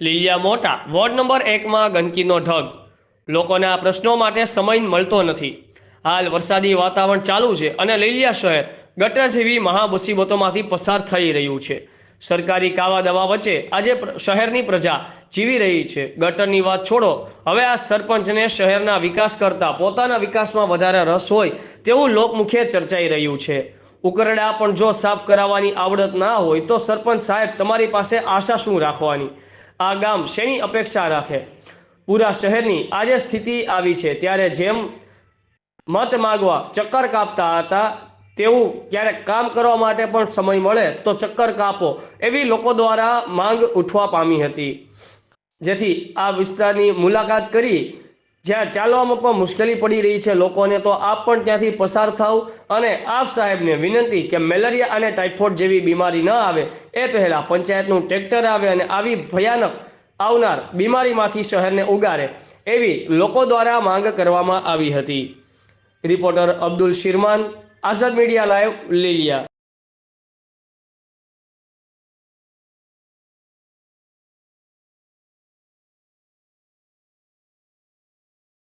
લીલિયા મોટા. Ward number એકમાં ગંદકીનો ઢગ. લોકોને આ પ્રશ્નો માટે સમય મળતો નથી. હાલ વરસાદી વાતાવરણ ચાલુ છે અને લીલિયા શહેર ગટર જેવી મહામુસીબતોમાંથી પસાર થઈ રહ્યું છે. સરકારી કાવા દવા વચ્ચે આજે શહેરની પ્રજા જીવી રહી છે. ગટરની વાત છોડો. હવે આ સરપંચને શહેરના વિકાસ કરતાં પોતાના વિકાસમાં વધારે રસ હોય તેવું લોકમુખે ચર્ચાઈ રહ્યું છે. ઉકરડા પણ જો સાફ કરાવવાની આવડત ના હોય તો સરપંચ સાહેબ તમારી પાસે આશા શું રાખવાની? આ ગામ શેની અપેક્ષા રાખે? પૂરા શહેરની આજે સ્થિતિ આવી છે. ત્યારે જેમ મત માગવા ચક્કર કાપતા હતા, તેવું ક્યારેક કામ કરવા માટે પણ સમય મળે તો ચક્કર કાપો એવી લોકો દ્વારા માંગ ઉઠવા પામી હતી. જેથી આ વિસ્તારની મુલાકાત કરી જ્યાં ચાલવામાં પણ મુશ્કેલી પડી રહી છે લોકોને, તો આપ પણ ત્યાંથી પસાર થાવ અને આપ સાહેબને વિનંતી કે મેલેરિયા અને ટાઇફોઇડ જેવી બીમારી ન આવે. એ પહેલાં પંચાયતનું ટ્રેક્ટર આવે અને આવી ભયાનક આવનાર બીમારીમાંથી શહેરને ઉગારે એવી લોકો દ્વારા માંગ કરવામાં આવી હતી. Reporter Abdul Shirman, Azad media live Lilia.